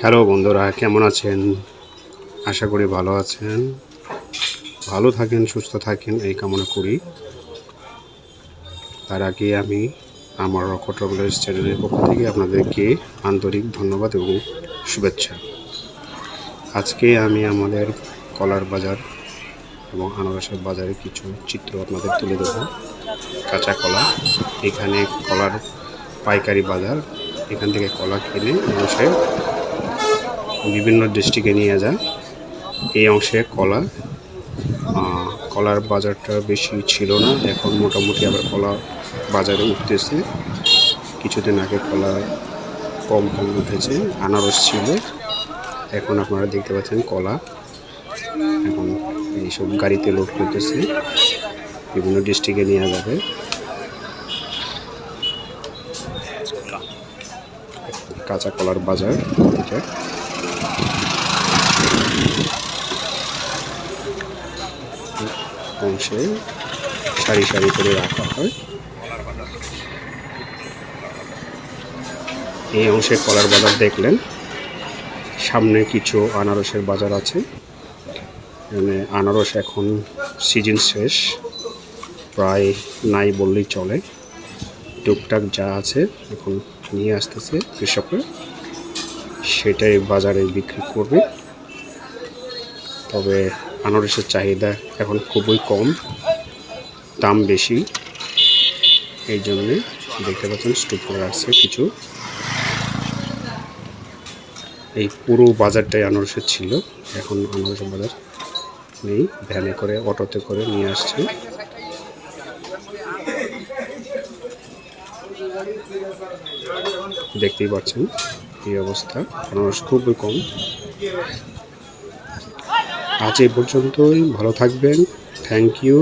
Hello বন্ধুরা, কেমন আছেন? আশা করি ভালো আছেন। ভালো থাকেন, সুস্থ থাকেন, এই কামনা করি। তার আগে আমি আমার রকটবলের চ্যানেলের পক্ষ থেকে আপনাদেরকে আন্তরিক ধন্যবাদ এবং শুভেচ্ছা। আজকে আমি আমাদের কলার বাজার এবং আনারসের বাজারে কিছু চিত্র আপনাদের তুলে দেবো কাঁচা কলা, এখানে কলার পাইকারি বাজার এখান থেকে কলা কিনে মানুষের বিভিন্ন ডিস্ট্রিক্টে নিয়ে যায়। এই অংশে কলা কলার বাজারটা বেশি ছিল না, এখন মোটামুটি আবার কলা বাজারে উঠতেছে। কিছুদিন আগে কলা কম কম উঠেছে, আনারস ছিল, এখন আপনারা দেখতে পাচ্ছেন কলা। এখন এইসব গাড়িতে লোড করতেছে, বিভিন্ন ডিস্ট্রিক্টে নিয়ে যাবে। কাঁচা কলার বাজার অংশে সারি সারি করে রাখা হয়। এই অংশে কলার বাজার দেখলেন। সামনে কিছু আনারসের বাজার আছে। এখানে আনারস এখন সিজন শেষ। প্রায় নাই বললেই চলে। টুকটাক যা আছে এখন নিয়ে আসতেছে কৃষকরা, সেটাই বাজারে বিক্রি করবে। তবে আনারসের চাহিদা এখন খুবই কম, দাম বেশি। এই জন্যে দেখতে পাচ্ছেন স্টুপ করে রাখছে কিছু। এই পুরো বাজারটাই আনারসের ছিল। এখন আনারসের বাজার নেই, ভ্যানে করে, অটোতে করে নিয়ে আসছে। দেখতেই পাচ্ছেন এই অবস্থা। মানুষ খুবই কম। আজ এই পর্যন্তই। ভালো থাকবেন। Thank you